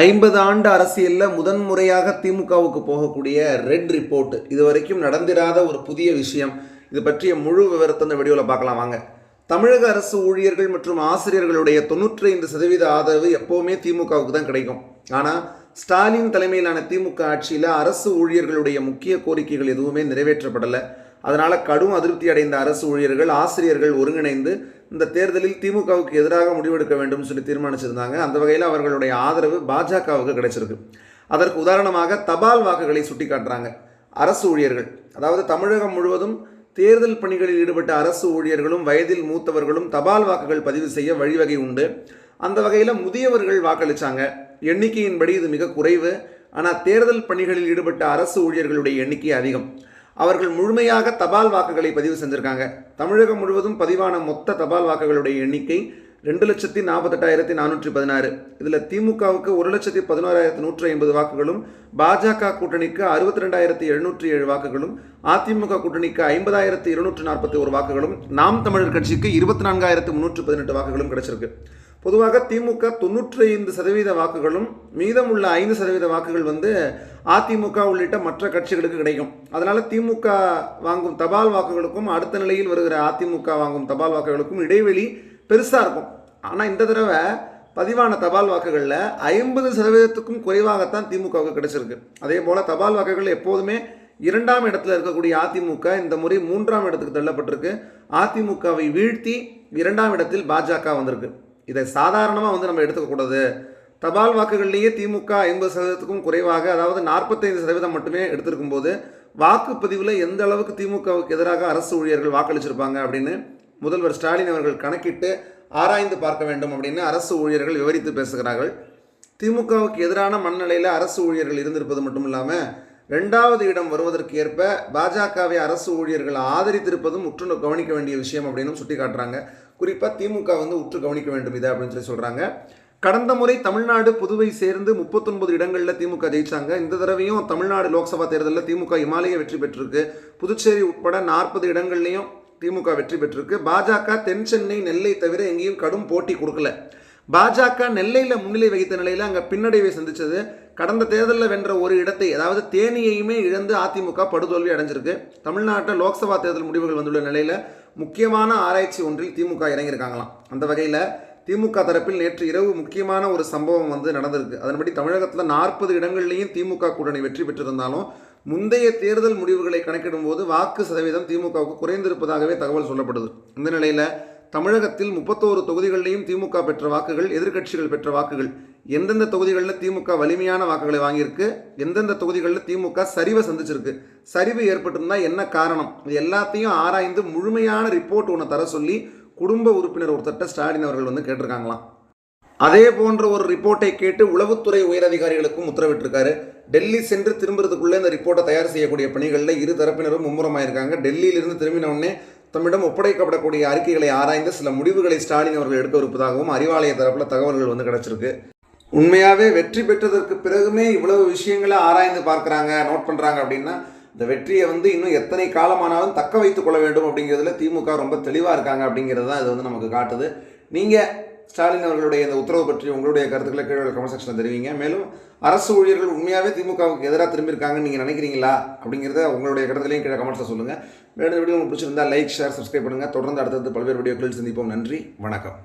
ஐம்பது ஆண்டு அரசியலில் முதன்முறையாக திமுகவுக்கு போகக்கூடிய ரெட் ரிப்போர்ட். இது வரைக்கும் நடந்திராத ஒரு புதிய விஷயம். இது பற்றிய முழு விவரத்தை இந்த வீடியோவில் பார்க்கலாம் வாங்க. தமிழக அரசு ஊழியர்கள் மற்றும் ஆசிரியர்களுடைய தொண்ணூற்றி ஐந்து சதவீத ஆதரவு எப்போவுமே திமுகவுக்கு தான் கிடைக்கும். ஆனால் ஸ்டாலின் தலைமையிலான திமுக ஆட்சியில் அரசு ஊழியர்களுடைய முக்கிய கோரிக்கைகள் எதுவுமே நிறைவேற்றப்படலை. அதனால் கடும் அதிருப்தி அடைந்த அரசு ஊழியர்கள் ஆசிரியர்கள் ஒருங்கிணைந்து இந்த தேர்தலில் திமுகவுக்கு எதிராக முடிவெடுக்க வேண்டும் சொல்லி தீர்மானிச்சிருந்தாங்க. அந்த வகையில் அவர்களுடைய ஆதரவு பாஜகவுக்கு கிடைச்சிருக்கு. அதற்கு உதாரணமாக தபால் வாக்குகளை சுட்டிக்காட்டுறாங்க. அரசு ஊழியர்கள் அதாவது தமிழகம் முழுவதும் தேர்தல் பணிகளில் ஈடுபட்ட அரசு ஊழியர்களும் வயதில் மூத்தவர்களும் தபால் வாக்குகள் பதிவு செய்ய வழிவகை உண்டு. அந்த வகையில் முதியவர்கள் வாக்களித்தாங்க எண்ணிக்கையின்படி இது மிக குறைவு. ஆனால் தேர்தல் பணிகளில் ஈடுபட்ட அரசு ஊழியர்களுடைய எண்ணிக்கை அதிகம். அவர்கள் முழுமையாக தபால் வாக்குகளை பதிவு செஞ்சுருக்காங்க. தமிழகம் முழுவதும் பதிவான மொத்த தபால் வாக்குகளுடைய எண்ணிக்கை ரெண்டு லட்சத்தி நாற்பத்தெட்டாயிரத்தி நானூற்றி பதினாறு. இதில் திமுகவுக்கு ஒரு லட்சத்தி பதினோராயிரத்தி நூற்றி ஐம்பது வாக்குகளும் பாஜக கூட்டணிக்கு அறுபத்தி ரெண்டாயிரத்தி எழுநூற்றி ஏழு வாக்குகளும் அதிமுக கூட்டணிக்கு ஐம்பதாயிரத்தி இருநூற்றி நாற்பத்தி ஒரு வாக்குகளும் நாம் தமிழர் கட்சிக்கு இருபத்தி நான்காயிரத்து முன்னூற்றி பதினெட்டு வாக்குகளும் கிடைச்சிருக்கு. பொதுவாக திமுக தொண்ணூற்றி ஐந்து சதவீத வாக்குகளும் மீதமுள்ள ஐந்து சதவீத வாக்குகள் வந்து அதிமுக உள்ளிட்ட மற்ற கட்சிகளுக்கு கிடைக்கும். அதனால் திமுக வாங்கும் தபால் வாக்குகளுக்கும் அடுத்த நிலையில் வருகிற அதிமுக வாங்கும் தபால் வாக்குகளுக்கும் இடைவெளி பெருசாக இருக்கும். ஆனால் இந்த தடவை பதிவான தபால் வாக்குகளில் ஐம்பது சதவீதத்துக்கும் குறைவாகத்தான் திமுகவுக்கு கிடைச்சிருக்கு. அதே போல் தபால் வாக்குகள் எப்போதுமே இரண்டாம் இடத்துல இருக்கக்கூடிய அதிமுக இந்த முறை மூன்றாம் இடத்துக்கு தள்ளப்பட்டிருக்கு. அதிமுகவை வீழ்த்தி இரண்டாம் இடத்தில் பாஜக வந்திருக்கு. இதை சாதாரணமாக வந்து நம்ம எடுத்துக்கக்கூடாது தபால் வாக்குகள்லேயே திமுக ஐம்பது சதவீதத்துக்கும் குறைவாக அதாவது நாற்பத்தைந்து சதவீதம் மட்டுமே எடுத்திருக்கும் போது வாக்குப்பதிவில் எந்த அளவுக்கு திமுகவுக்கு எதிராக அரசு ஊழியர்கள் வாக்களிச்சிருப்பாங்க அப்படின்னு முதல்வர் ஸ்டாலின் அவர்கள் கணக்கிட்டு ஆராய்ந்து பார்க்க வேண்டும் அப்படின்னு அரசு ஊழியர்கள் விவரித்து பேசுகிறார்கள். திமுகவுக்கு எதிரான மனநிலையில் அரசு ஊழியர்கள் இருந்திருப்பது மட்டும் இல்லாமல் ரெண்டாவது இடம் வருவதற்கு ஏற்ப பாஜகவை அரசு ஊழியர்கள் ஆதரித்திருப்பதும் உற்று கவனிக்க வேண்டிய விஷயம் அப்படின்னு சுட்டி காட்டுறாங்க குறிப்பாக திமுக வந்து உற்று கவனிக்க வேண்டும் இதை அப்படின்னு சொல்லி சொல்கிறாங்க கடந்த முறை தமிழ்நாடு புதுவை சேர்ந்து முப்பத்தொன்பது இடங்களில் திமுக ஜெயிச்சாங்க. இந்த தடவையும் தமிழ்நாடு லோக்சபா தேர்தலில் திமுக இமாலய வெற்றி பெற்றிருக்கு. புதுச்சேரி உட்பட நாற்பது இடங்கள்லையும் திமுக வெற்றி பெற்றிருக்கு. பாஜக தென் சென்னை நெல்லை தவிர எங்கேயும் கடும் போட்டி கொடுக்கல. பாஜக நெல்லையில் முன்னிலை வகித்த நிலையில் அங்கே பின்னடைவை சந்தித்தது கடந்த தேர்தலில் வென்ற ஒரு இடத்தை அதாவது தேனியையுமே இழந்து அதிமுக படுதோல்வி அடைஞ்சிருக்கு. தமிழ்நாட்டில் லோக்சபா தேர்தல் முடிவுகள் வந்துள்ள நிலையில் முக்கியமான ஆராய்ச்சி ஒன்றில் திமுக இறங்கியிருக்காங்களாம். அந்த வகையில் திமுக தரப்பில் நேற்று இரவு முக்கியமான ஒரு சம்பவம் வந்து நடந்திருக்கு. அதன்படி தமிழகத்தில் நாற்பது இடங்கள்லையும் திமுக கூட்டணி வெற்றி பெற்றிருந்தாலும் முந்தைய தேர்தல் முடிவுகளை கணக்கிடும் போது வாக்கு சதவீதம் திமுகவுக்கு குறைந்திருப்பதாகவே தகவல் சொல்லப்படுது. இந்த நிலையில் தமிழகத்தில் முப்பத்தோரு தொகுதிகளிலையும் திமுக பெற்ற வாக்குகள் எதிர்க்கட்சிகள் பெற்ற வாக்குகள் எந்தெந்த தொகுதிகளில் திமுக வலிமையான வாக்குகளை வாங்கியிருக்கு? எந்தெந்த தொகுதிகளில் திமுக சரிவை சந்திச்சிருக்கு? சரிவு ஏற்பட்டிருந்தால் என்ன காரணம்? இது எல்லாத்தையும் ஆராய்ந்து முழுமையான ரிப்போர்ட் ஒன்று தர சொல்லி குடும்ப உறுப்பினர் ஒருத்தட்ட ஸ்டாலின் அவர்கள் வந்து கேட்டிருக்காங்களாம். அதே போன்ற ஒரு ரிப்போர்ட்டை கேட்டு உளவுத்துறை உயரதிகாரிகளுக்கும் உத்தரவிட்டிருக்காரு. டெல்லி சென்று திரும்புறதுக்குள்ளே இந்த ரிப்போர்ட்டை தயார் செய்யக்கூடிய பணிகளில் இரு தரப்பினரும் மும்முரமாயிருக்காங்க. டெல்லியிலிருந்து திரும்பினவுடனே தம்மிடம் ஒப்படைக்கப்படக்கூடிய அறிக்கைகளை ஆராய்ந்து சில முடிவுகளை ஸ்டாலின் அவர்கள் எடுக்க இருப்பதாகவும் அறிவாலய தரப்பில் தகவல்கள் வந்து கிடச்சிருக்கு. உண்மையாகவே வெற்றி பெற்றதற்கு பிறகுமே இவ்வளவு விஷயங்களை ஆராய்ந்து பார்க்குறாங்க நோட் பண்ணுறாங்க அப்படின்னா இந்த வெற்றியை வந்து இன்னும் எத்தனை காலமானாலும் தக்க வைத்து கொள்ள வேண்டும் அப்படிங்கிறதுல திமுக ரொம்ப தெளிவாக இருக்காங்க அப்படிங்கிறது தான் இது வந்து நமக்கு காட்டுது. நீங்கள் ஸ்டாலின் அவர்களுடைய இந்த உத்தரவு பற்றி உங்களுடைய கருத்துக்களை கீழே கமெண்ட் செக்ஷனில் தெரிவிங்க. மேலும் அரசு ஊழியர்கள் உண்மையாகவே திமுகவுக்கு எதிராக திரும்பியிருக்காங்கன்னு நீங்கள் நினைக்கிறீங்களா? அப்படிங்கிறத உங்களுடைய கருத்துலையும் கீழே கமெண்ட்ஸில் சொல்லுங்கள் மேலும் வீடியோ உங்களுக்கு பிடிச்சிருந்தா லைக் ஷேர் சப்ஸ்கிரைப் பண்ணுங்கள் தொடர்ந்து அடுத்தடுத்து பல்வேறு வீடியோக்களில் சந்திப்போம். நன்றி வணக்கம்.